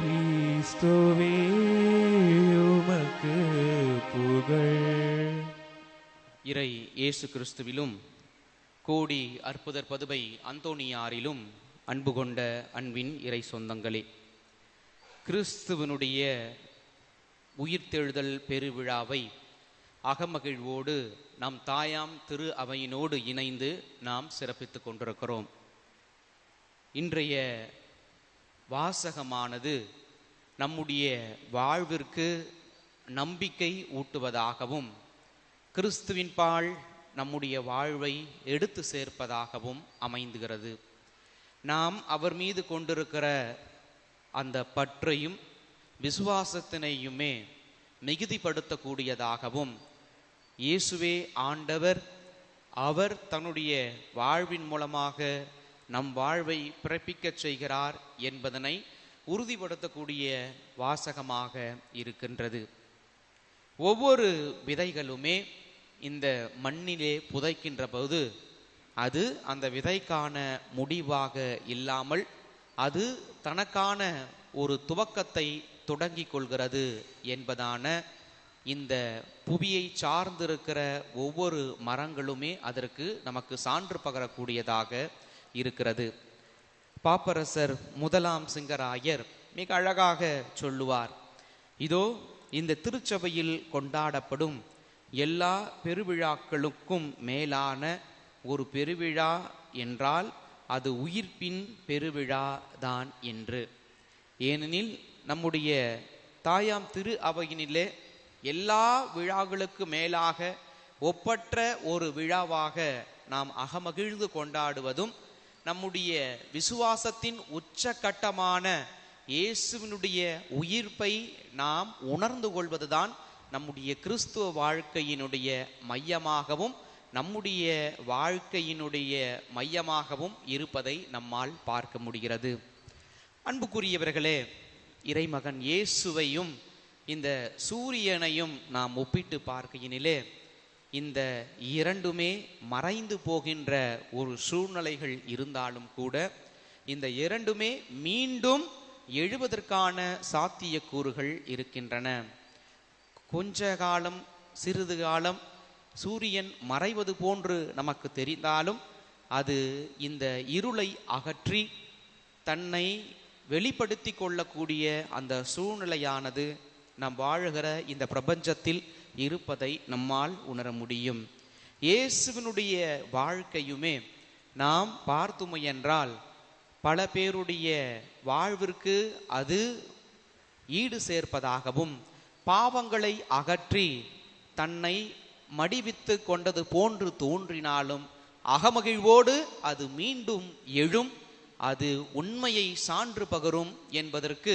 கிறிஸ்துவே உமக்கு புகழ். இறை இயேசு கிறிஸ்துவிலும் கோடி அற்புதர் பதுவை அந்தோணியாரிலும் அன்பு கொண்ட அன்பின் இறை சொந்தங்களே கிறிஸ்துவனுடைய உயிர்த்தெழுதல் பெருவிழாவை அகமகிழ்வோடு நம் தாயாம் திரு அவையினோடு இணைந்து நாம் சிறப்பித்துக் கொண்டிருக்கிறோம். இன்றைய வாசகமானது நம்முடைய வாழ்விற்கு நம்பிக்கை ஊட்டுவதாகவும் கிறிஸ்துவின் பால் நம்முடைய வாழ்வை எடுத்து சேர்ப்பதாகவும் அமைந்துகிறது. நாம் அவர் மீது கொண்டிருக்கிற அந்த பற்றையும் விசுவாசத்தினையுமே மிகுதிப்படுத்தக்கூடியதாகவும் இயேசுவே ஆண்டவர் அவர் தன்னுடைய வாழ்வின் மூலமாக நம் வாழ்வை பிறப்பிக்கச் செய்கிறார் என்பதனை உறுதிப்படுத்தக்கூடிய வாசகமாக இருக்கின்றது. ஒவ்வொரு விதைகளுமே இந்த மண்ணிலே புதைக்கின்ற போது அது அந்த விதைக்கான முடிவாக இல்லாமல் அது தனக்கான ஒரு துவக்கத்தை தொடங்கிக் கொள்கிறது என்பதான இந்த புவியை சார்ந்திருக்கிற ஒவ்வொரு மரங்களுமே அதற்கு நமக்கு சான்று பகரக்கூடியதாக இருக்கிறது. பாப்பரசர் முதலாம் சிங்கராயர் மிக அழகாக சொல்லுவார். இதோ இந்த திருச்சபையில் கொண்டாடப்படும் எல்லா பெருவிழாக்களுக்கும் மேலான ஒரு பெருவிழா என்றால் அது உயிர்ப்பின் பெருவிழா தான் என்று. ஏனெனில் நம்முடைய தாயாம் திரு அவையினிலே எல்லா விழாக்களுக்கு மேலாக ஒப்பற்ற ஒரு விழாவாக நாம் அகமகிழ்ந்து கொண்டாடுவதும் நம்முடைய விசுவாசத்தின் உச்சகட்டமான இயேசுவினுடைய உயிர்ப்பை நாம் உணர்ந்து கொள்வதுதான் நம்முடைய கிறிஸ்துவ வாழ்க்கையினுடைய மையமாகவும் நம்முடைய வாழ்க்கையினுடைய மையமாகவும் இருப்பதை நம்மால் பார்க்க முடிகிறது. அன்புக்குரியவர்களே இறைமகன் இயேசுவையும் இந்த சூரியனையும் நாம் ஒப்பிட்டு பார்க்கையினிலே இந்த இரண்டுமே மறைந்து போகின்ற ஒரு சூழ்நிலைகள் இருந்தாலும் கூட இந்த இரண்டுமே மீண்டும் எழுவதற்கான சாத்தியக்கூறுகள் இருக்கின்றன. கொஞ்ச காலம் சிறிது காலம் சூரியன் மறைவது போன்று நமக்கு தெரிந்தாலும் அது இந்த இருளை அகற்றி தன்னை வெளிப்படுத்தி கொள்ளக்கூடிய அந்த சூழ்நிலையானது நாம் வாழுகிற இந்த பிரபஞ்சத்தில் இருப்பதை நம்மால் உணர முடியும். இயேசுவினுடைய வாழ்க்கையுமே நாம் பார்த்துமை என்றால் பல பேருடைய வாழ்விற்கு அது ஈடு சேர்ப்பதாகவும் பாவங்களை அகற்றி தன்னை மடிவித்து கொண்டது போன்று தோன்றினாலும் அகமகிழ்வோடு அது மீண்டும் எழும் அது உண்மையை சான்று பகரும் என்பதற்கு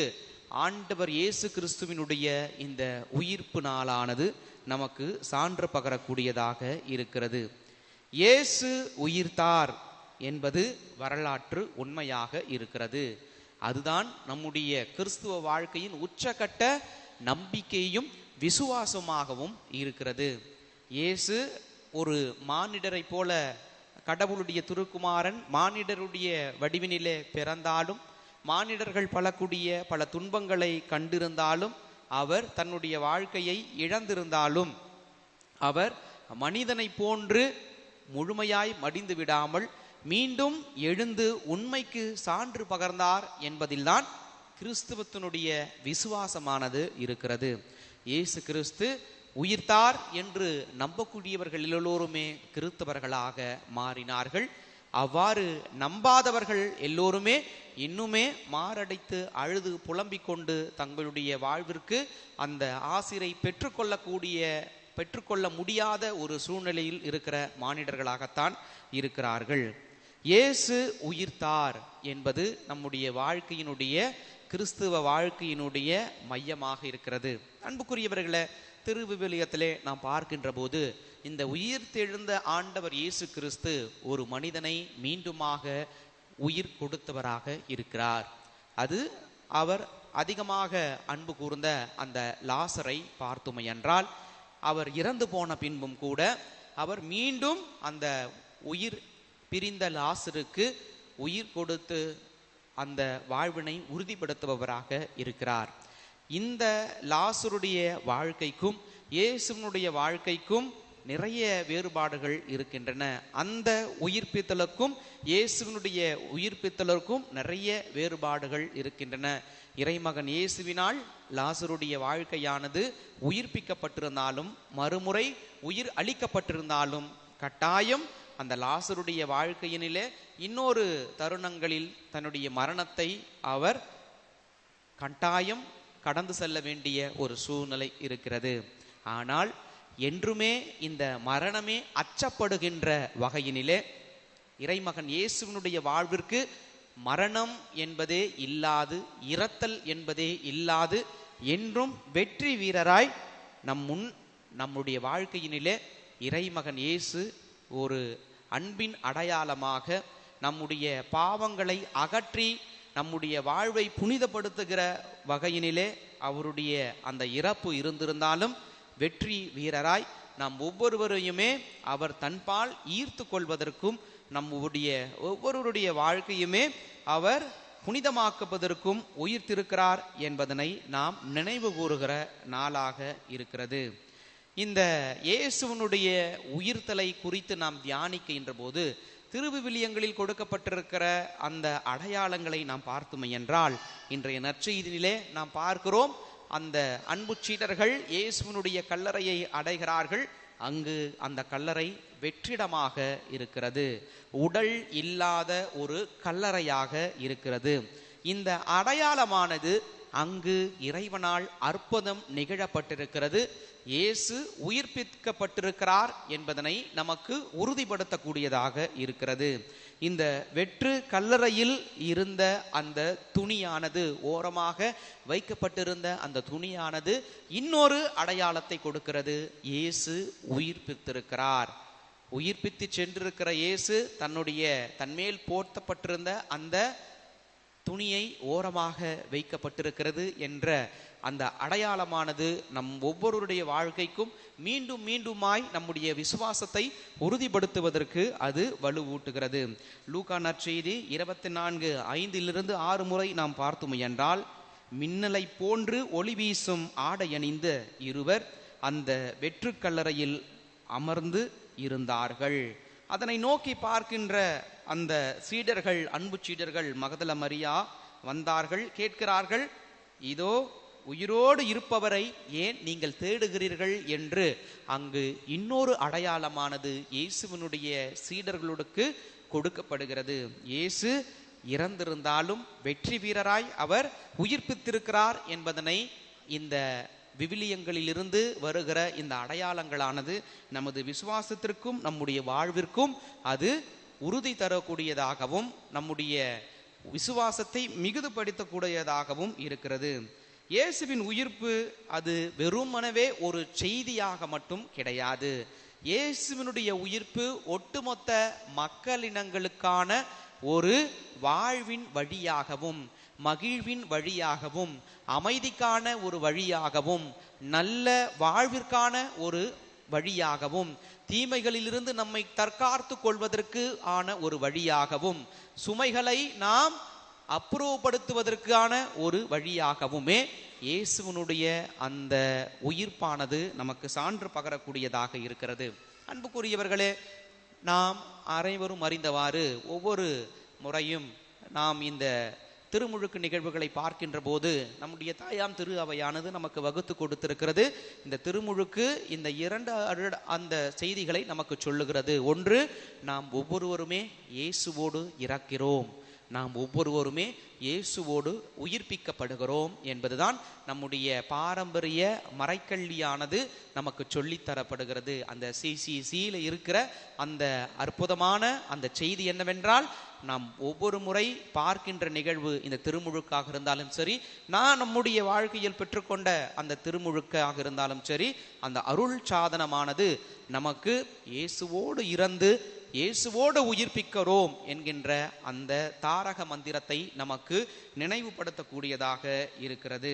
ஆண்டவர் இயேசு கிறிஸ்துவினுடைய இந்த உயிர்ப்பு நாளானது நமக்கு சான்று பகரக்கூடியதாக இருக்கிறது. இயேசு உயிர்த்தார் என்பது வரலாற்று உண்மையாக இருக்கிறது. அதுதான் நம்முடைய கிறிஸ்துவ வாழ்க்கையின் உச்சகட்ட நம்பிக்கையும் விசுவாசமாகவும் இருக்கிறது. இயேசு ஒரு மானிடரை போல கடவுளுடைய திருக்குமாரன் மானிடருடைய வடிவினிலே பிறந்தாலும் மானிடர்கள் பலக்கூடிய பல துன்பங்களை கண்டிருந்தாலும் அவர் தன்னுடைய வாழ்க்கையை இழந்திருந்தாலும் அவர் மனிதனை போன்று முழுமையாய் மடிந்து விடாமல் மீண்டும் எழுந்து உண்மைக்கு சான்று பகர்ந்தார் என்பதில்தான் கிறிஸ்துவத்தினுடைய விசுவாசமானது இருக்கிறது. இயேசு கிறிஸ்து உயிர்த்தார் என்று நம்பக்கூடியவர்கள் எல்லோருமே கிறிஸ்தவர்களாக மாறினார்கள். அவ்வாறு நம்பாதவர்கள் எல்லோருமே இன்னுமே மாரடைத்து அழுது புலம்பிக் கொண்டு தங்களுடைய வாழ்விற்கு அந்த ஆசிரை பெற்றுக்கொள்ளக்கூடிய பெற்றுக்கொள்ள முடியாத ஒரு சூழ்நிலையில் இருக்கிற மானிடர்களாகத்தான் இருக்கிறார்கள். இயேசு உயிர்த்தார் என்பது நம்முடைய வாழ்க்கையினுடைய கிறிஸ்துவ வாழ்க்கையினுடைய மையமாக இருக்கிறது. அன்புக்குரியவர்களை திருவிவிலியத்திலே நாம் பார்க்கின்ற போது இந்த உயிர் தெழுந்த ஆண்டவர் இயேசு கிறிஸ்து ஒரு மனிதனை மீண்டுமாக உயிர் கொடுத்தவராக இருக்கிறார். அது அவர் அதிகமாக அன்பு கூர்ந்த அந்த லாசரை பார்த்துமையென்றால் அவர் இறந்து போன பின்பும் கூட அவர் மீண்டும் அந்த உயிர் பிரிந்த லாசருக்கு உயிர் கொடுத்து அந்த வாழ்வினை உறுதிப்படுத்துபவராக இருக்கிறார். இந்த லாசருடைய வாழ்க்கைக்கும் இயேசுனுடைய வாழ்க்கைக்கும் நிறைய வேறுபாடுகள் இருக்கின்றன. அந்த உயிர்ப்பித்தலுக்கும் இயேசுவினுடைய உயிர்ப்பித்தலுக்கும் நிறைய வேறுபாடுகள் இருக்கின்றன. இறைமகன் இயேசுவினால் லாசருடைய வாழ்க்கையானது உயிர்ப்பிக்கப்பட்டிருந்தாலும் மறுமுறை உயிர் அளிக்கப்பட்டிருந்தாலும் கட்டாயம் அந்த லாசருடைய வாழ்க்கையினிலே இன்னொரு தருணங்களில் தன்னுடைய மரணத்தை அவர் கட்டாயம் கடந்து செல்ல வேண்டிய ஒரு சூழ்நிலை இருக்கிறது. ஆனால் என்றுமே இந்த மரணமே அச்சப்படுகின்ற வகையினிலே இறைமகன் இயேசுவினுடைய வாழ்விற்கு மரணம் என்பதே இல்லாது இரத்தல் என்பதே இல்லாது என்றும் வெற்றி வீரராய் நம் முன் நம்முடைய வாழ்க்கையினிலே இறைமகன் இயேசு ஒரு அன்பின் அடையாளமாக நம்முடைய பாவங்களை அகற்றி நம்முடைய வாழ்வை புனிதப்படுத்துகிற வகையினிலே அவருடைய அந்த இறப்பு இருந்திருந்தாலும் வெற்றி வீரராய் நாம் ஒவ்வொருவரையுமே அவர் தன்பால் ஈர்த்து கொள்வதற்கும் நம்முடைய ஒவ்வொருவருடைய வாழ்க்கையுமே அவர் புனிதமாக்குவதற்கும் உயிர்த்திருக்கிறார் என்பதனை நாம் நினைவு கூறுகிற நாளாக இருக்கிறது. இந்த இயேசுவனுடைய உயிர்த்தலை குறித்து நாம் தியானிக்கின்ற போது திருவிவிலியங்களில் கொடுக்கப்பட்டிருக்கிற அந்த அடையாளங்களை நாம் பார்த்துமை என்றால் இன்றைய நற்செய்தியிலே நாம் பார்க்கிறோம் அந்த அன்பு சீடர்கள் இயேசுவனுடைய கல்லறையை அடைகிறார்கள். அங்கு அந்த கல்லறை வெற்றிடமாக இருக்கிறது. உடல் இல்லாத ஒரு கல்லறையாக இருக்கிறது. இந்த அடையாளமானது அங்கு இறைவனால் அற்புதம் நிகழப்பட்டிருக்கிறது. இயேசு உயிர்ப்பிக்கப்பட்டிருக்கிறார் என்பதனை நமக்கு உறுதிப்படுத்தக்கூடியதாக இருக்கிறது. இந்த வெற்று கல்லறையில் இருந்த அந்த துணியானது ஓரமாக வைக்கப்பட்டிருந்த அந்த துணியானது இன்னொரு அடையாளத்தை கொடுக்கிறது. இயேசு உயிர்ப்பித்திருக்கிறார். உயிர்ப்பித்து சென்றிருக்கிற இயேசு தன்னுடைய தன்மேல் போர்த்தப்பட்டிருந்த அந்த துணியை ஓரமாக வைக்கப்பட்டிருக்கிறது என்ற அந்த அடையாளமானது நம் ஒவ்வொருவருடைய வாழ்க்கைக்கும் மீண்டும் மீண்டுமாய் நம்முடைய விசுவாசத்தை உறுதிப்படுத்துவதற்கு அது வலுவூட்டுகிறது. லூகா நற்செய்தி இருபத்தி நான்கு ஐந்திலிருந்து ஆறு முறை நாம் பார்த்தோம் என்றால் மின்னலை போன்று ஒளி வீசும் ஆடை அணிந்த இருவர் அந்த வெற்றுக்கல்லறையில் அமர்ந்து இருந்தார்கள். அதனை நோக்கி பார்க்கின்ற அந்த சீடர்கள் அன்பு சீடர்கள் மகதல மரியா வந்தார்கள் கேட்கிறார்கள் இதோ உயிரோடு இருப்பவரை ஏன் நீங்கள் தேடுகிறீர்கள்? என்று. அங்கு இன்னொரு அடையாளமானது இயேசுவினுடைய சீடர்களுக்கு கொடுக்கப்படுகிறது. இயேசு இறந்திருந்தாலும் வெற்றி வீரராய் அவர் உயிர்ப்பித்திருக்கிறார் என்பதனை இந்த விவிலியங்களிலிருந்து வருகிற இந்த அடையாளங்களானது நமது விசுவாசத்திற்கும் நம்முடைய வாழ்விற்கும் அது உறுதி தரக்கூடியதாகவும் நம்முடைய விசுவாசத்தை மிகுதுபடுத்தக்கூடியதாகவும் இருக்கிறது. இயேசுவின் உயிர்ப்பு அது வெறுமனவே ஒரு செய்தியாக மட்டும் கிடையாது. இயேசுவினுடைய உயிர்ப்பு ஒட்டுமொத்த மக்களினங்களுக்கான ஒரு வாழ்வின் வழியாகவும் மகிழ்வின் வழியாகவும் அமைதிக்கான ஒரு வழியாகவும் நல்ல வாழ்விற்கான ஒரு வழியாகவும் தீமைகளிலிருந்து நம்மை தற்காத்து கொள்வதற்கு ஆன ஒரு வழியாகவும் சுமைகளை நாம் அப்புறப்படுத்துவதற்கான ஒரு வழியாகவுமே இயேசுவனுடைய அந்த உயிர்ப்பானது நமக்கு சான்று பகரக்கூடியதாக இருக்கிறது. அன்புக்குரியவர்களே நாம் அனைவரும் அறிந்தவாறு ஒவ்வொரு முறையும் நாம் இந்த திருமுழுக்கு நிகழ்வுகளை பார்க்கின்ற போது நம்முடைய தாயாம் திரு அவையானது நமக்கு வகுத்து கொடுத்திருக்கிறது. இந்த திருமுழுக்கு இந்த இரண்டு அந்த செய்திகளை நமக்கு சொல்லுகிறது. ஒன்று நாம் ஒவ்வொருவருமே இயேசுவோடு இறக்கிறோம். நாம் ஒவ்வொருவருமே இயேசுவோடு உயிர்ப்பிக்கப்படுகிறோம் என்பதுதான் நம்முடைய பாரம்பரிய மறைக்கல்வியானது நமக்கு சொல்லித்தரப்படுகிறது. அந்த சிசிசியில் இருக்கிற அந்த அற்புதமான அந்த செய்தி என்னவென்றால் நாம் ஒவ்வொரு முறை பார்க்கின்ற நிகழ்வு இந்த திருமுழுக்காக இருந்தாலும் சரி நான் நம்முடைய வாழ்க்கையில் பெற்றுக்கொண்ட அந்த திருமுழுக்காக இருந்தாலும் சரி அந்த அருள் சாதனமானது நமக்கு இயேசுவோடு இறந்து இயேசுவோடு உயிர்ப்பிக்கிறோம் என்கின்ற அந்த தாரக மந்திரத்தை நமக்கு நினைவுபடுத்தக்கூடியதாக இருக்கிறது.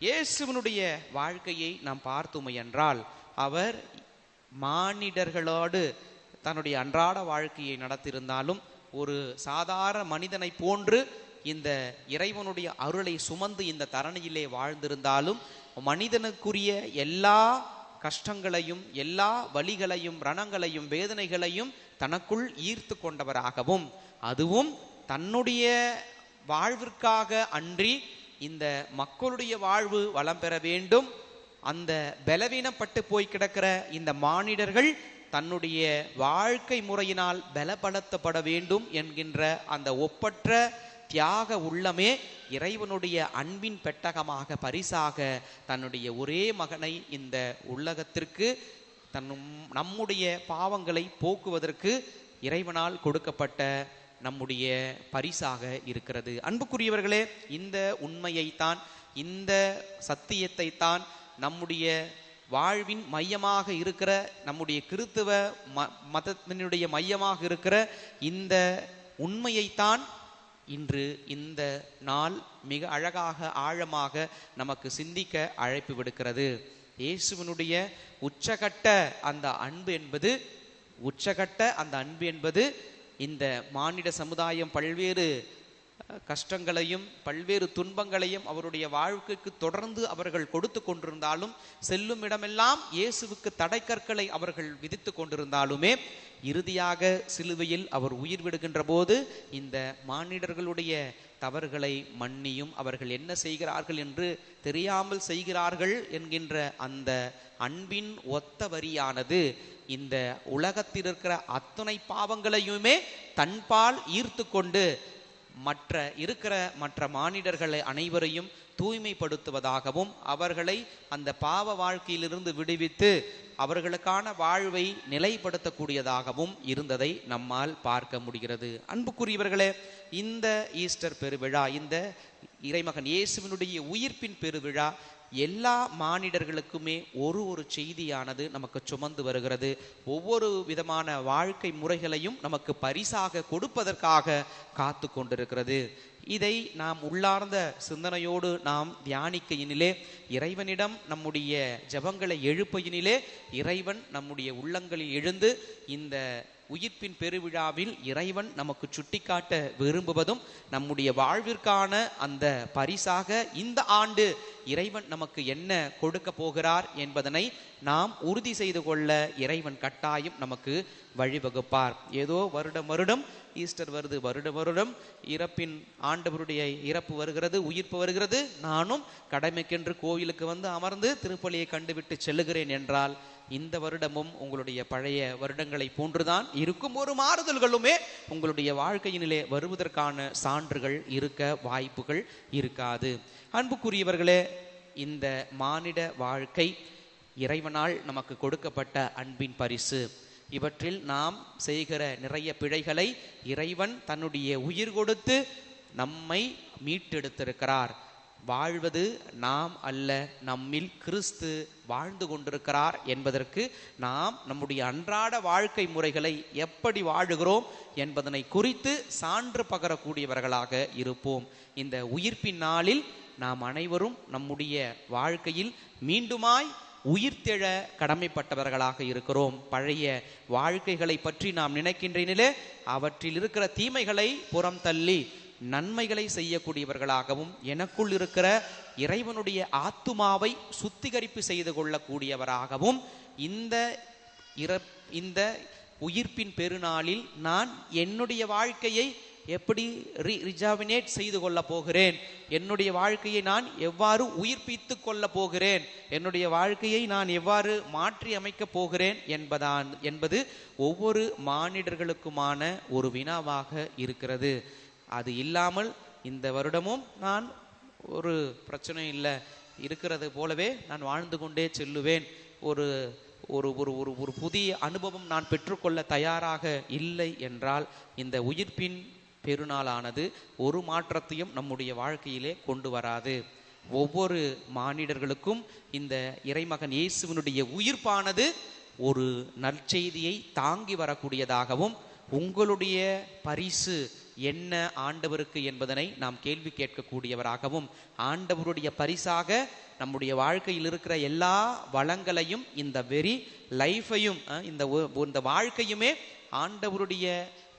இயேசுவினுடைய வாழ்க்கையை நாம் பார்த்தோம் என்றால் அவர் மானிடர்களோடு தன்னுடைய அன்றாட வாழ்க்கையை நடத்தியிருந்தாலும் ஒரு சாதாரண மனிதனை போன்று இந்த இறைவனுடைய அருளை சுமந்து இந்த தரணியிலே வாழ்ந்திருந்தாலும் மனிதனுக்குரிய எல்லா கஷ்டங்களையும் எல்லா வழிகளையும் ரணங்களையும் வேதனைகளையும் தனக்குள் ஈர்த்து கொண்டவராகவும் அதுவும் தன்னுடைய வாழ்விற்காக அன்றி இந்த மக்களுடைய வாழ்வு வளம் பெற வேண்டும். அந்த பலவீனப்பட்டு போய் கிடக்கிற இந்த மானிடர்கள் தன்னுடைய வாழ்க்கை முறையினால் பலப்படுத்தப்பட வேண்டும் என்கின்ற அந்த ஒப்பற்ற தியாக உள்ளமே இறைவனுடைய அன்பின் பெட்டகமாக பரிசாக தன்னுடைய ஒரே மகனை இந்த உலகத்திற்கு தன் நம்முடைய பாவங்களை போக்குவதற்கு இறைவனால் கொடுக்கப்பட்ட நம்முடைய பரிசாக இருக்கிறது. அன்புக்குரியவர்களே இந்த உண்மையைத்தான் இந்த சத்தியத்தை தான் நம்முடைய வாழ்வின் மையமாக இருக்கிற நம்முடைய கிறித்துவ ம மதத்தினுடைய மையமாக இருக்கிற இந்த உண்மையைத்தான் இன்று இந்த நாள் மிக அழகாக ஆழமாக நமக்கு சிந்திக்க அழைப்பு விடுக்கிறது. இயேசுவினுடைய உச்சகட்ட அந்த அன்பு என்பது உச்சகட்ட அந்த அன்பு என்பது இந்த மானிட சமுதாயம் பல்வேறு கஷ்டங்களையும் பல்வேறு துன்பங்களையும் அவருடைய வாழ்க்கைக்கு தொடர்ந்து அவர்கள் கொடுத்து கொண்டிருந்தாலும் செல்லும் இடமெல்லாம் இயேசுவுக்கு தடைக்கற்களை அவர்கள் விதித்து கொண்டிருந்தாலுமே இறுதியாக சிலுவையில் அவர் உயிர் விடுகின்ற போது இந்த மானிடர்களுடைய தவறுகளை மன்னியும் அவர்கள் என்ன செய்கிறார்கள் என்று தெரியாமல் செய்கிறார்கள் என்கின்ற அந்த அன்பின் ஒத்த வரியானது இந்த உலகத்தில் இருக்கிற அத்தனை பாவங்களையுமே தன்பால் ஈர்த்து கொண்டு மற்ற இருக்கிற மற்ற மானிடர்களை அனைவரையும் தூய்மைப்படுத்துவதாகவும் அவர்களை அந்த பாவ வாழ்க்கையிலிருந்து விடுவித்து அவர்களுக்கான வாழ்வை நிலைப்படுத்தக்கூடியதாகவும் இருந்ததை நம்மால் பார்க்க முடிகிறது. அன்புக்குரியவர்களே இந்த ஈஸ்டர் பெருவிழா இந்த இறைமகன் இயேசுவினுடைய உயிர்ப்பின் பெருவிழா எல்லா மானிடர்களுக்குமே ஒரு ஒரு செய்தியானது நமக்கு சுமந்து வருகிறது. ஒவ்வொரு விதமான வாழ்க்கை முறைகளையும் நமக்கு பரிசாக கொடுப்பதற்காக காத்து கொண்டிருக்கிறது. இதை நாம் உள்ளார்ந்த சிந்தனையோடு நாம் தியானிக்கையினிலே இறைவனிடம் நம்முடைய ஜெபங்களை எழுப்பையினிலே இறைவன் நம்முடைய உள்ளங்களில் எழுந்து இந்த உயிர்ப்பின் பெருவிழாவில் இறைவன் நமக்கு சுட்டிக்காட்ட விரும்புவதும் நம்முடைய வாழ்விற்கான அந்த பரிசாக இந்த ஆண்டு இறைவன் நமக்கு என்ன கொடுக்க போகிறார் என்பதனை நாம் உறுதி செய்து கொள்ள இறைவன் கட்டாயம் நமக்கு வழிவகுப்பார். ஏதோ வருடம் வருடம் ஈஸ்டர் வருது வருட வருடம் இறப்பின் ஆண்டவருடைய இறப்பு வருகிறது உயிர்ப்பு வருகிறது. நானும் கடமைக்கென்று கோவிலுக்கு வந்து அமர்ந்து திருப்பலியை கண்டுவிட்டு செல்லுகிறேன் என்றால் இந்த வருடமும் உங்களுடைய பழைய வருடங்களை போன்றுதான் இருக்கும் ஒரு மாறுதல்களுமே உங்களுடைய வாழ்க்கையினிலே வருவதற்கான சான்றுகள் இருக்க வாய்ப்புகள் இருக்காது. அன்புக்குரியவர்களே இந்த மானிட வாழ்க்கை இறைவனால் நமக்கு கொடுக்கப்பட்ட அன்பின் பரிசு. இவற்றில் நாம் செய்கிற நிறைய பிழைகளை இறைவன் தன்னுடைய உயிர் கொடுத்து நம்மை மீட்டெடுத்திருக்கிறார். வாழ்வது நாம் அல்ல நம்மில் கிறிஸ்து வாழ்ந்து கொண்டிருக்கிறார் என்பதற்கு நாம் நம்முடைய அன்றாட வாழ்க்கை முறைகளை எப்படி வாழுகிறோம் என்பதனை குறித்து சான்று பகரக்கூடியவர்களாக இருப்போம். இந்த உயிர்ப்பின் நாளில் நாம் அனைவரும் நம்முடைய வாழ்க்கையில் மீண்டுமாய் உயிர்த்தெழ கடமைப்பட்டவர்களாக இருக்கிறோம். பழைய வாழ்க்கைகளை பற்றி நாம் நினைக்கின்றனிலே அவற்றில் இருக்கிற தீமைகளை புறம் தள்ளி நன்மைகளை செய்யக்கூடியவர்களாகவும் எனக்குள் இருக்கிற இறைவனுடைய ஆத்துமாவை சுத்திகரிப்பு செய்து கொள்ளக்கூடியவராகவும் இந்த இற இந்த உயிர்ப்பின் பெருநாளில் நான் என்னுடைய வாழ்க்கையை எப்படி ரி ரிஜாவினேட் செய்து கொள்ள போகிறேன்? என்னுடைய வாழ்க்கையை நான் எவ்வாறு உயிர்ப்பித்து கொள்ள போகிறேன்? என்னுடைய வாழ்க்கையை நான் எவ்வாறு மாற்றி அமைக்கப் போகிறேன் என்பதான் என்பது ஒவ்வொரு மானிடர்களுக்குமான ஒரு வினாவாக இருக்கிறது. அது இல்லாமல் இந்த வருடமும் நான் ஒரு பிரச்சனையும் இல்லை. இருக்கிறது போலவே நான் வாழ்ந்து கொண்டே செல்லுவேன். ஒரு ஒரு ஒரு ஒரு ஒரு புதிய அனுபவம் நான் பெற்றுக்கொள்ள தயாராக இல்லை என்றால் இந்த உயிர்ப்பின் பெருநாளானது ஒரு மாற்றத்தையும் நம்முடைய வாழ்க்கையிலே கொண்டு வராது. ஒவ்வொரு மானிடர்களுக்கும் இந்த இறைமகன் இயேசுவினுடைய உயிர்ப்பானது ஒரு நற்செய்தியை தாங்கி வரக்கூடியதாகவும் உங்களுடைய பரிசு என்ன ஆண்டவருக்கு என்பதனை நாம் கேள்வி கேட்கக்கூடியவராகவும் ஆண்டவருடைய பரிசாக நம்முடைய வாழ்க்கையில் இருக்கிற எல்லா வளங்களையும் இந்த வெறி லைஃபையும் இந்த ஒ- இந்த வாழ்க்கையுமே ஆண்டவருடைய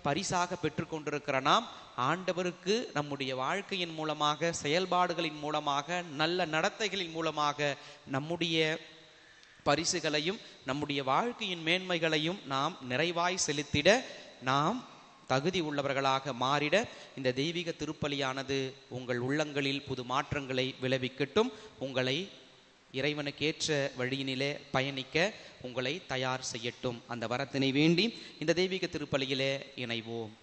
பரிசாக பெற்றுக்கொண்டிருக்கிற நாம் ஆண்டவருக்கு நம்முடைய வாழ்க்கையின் மூலமாக செயல்பாடுகளின் மூலமாக நல்ல நடத்தைகளின் மூலமாக நம்முடைய பரிசுகளையும் நம்முடைய வாழ்க்கையின் மேன்மைகளையும் நாம் நிறைவாய் செலுத்திட நாம் தகுதி உள்ளவர்களாக மாறிட இந்த தெய்வீக திருப்பலியானது உங்கள் உள்ளங்களில் புது மாற்றங்களை விளைவிக்கட்டும். உங்களை இறைவனுக்கேற்ற வழியினிலே பயணிக்க உங்களை தயார் செய்யட்டும். அந்த வரத்தினை வேண்டி இந்த தெய்வீக திருப்பலியிலே இணைவோம்.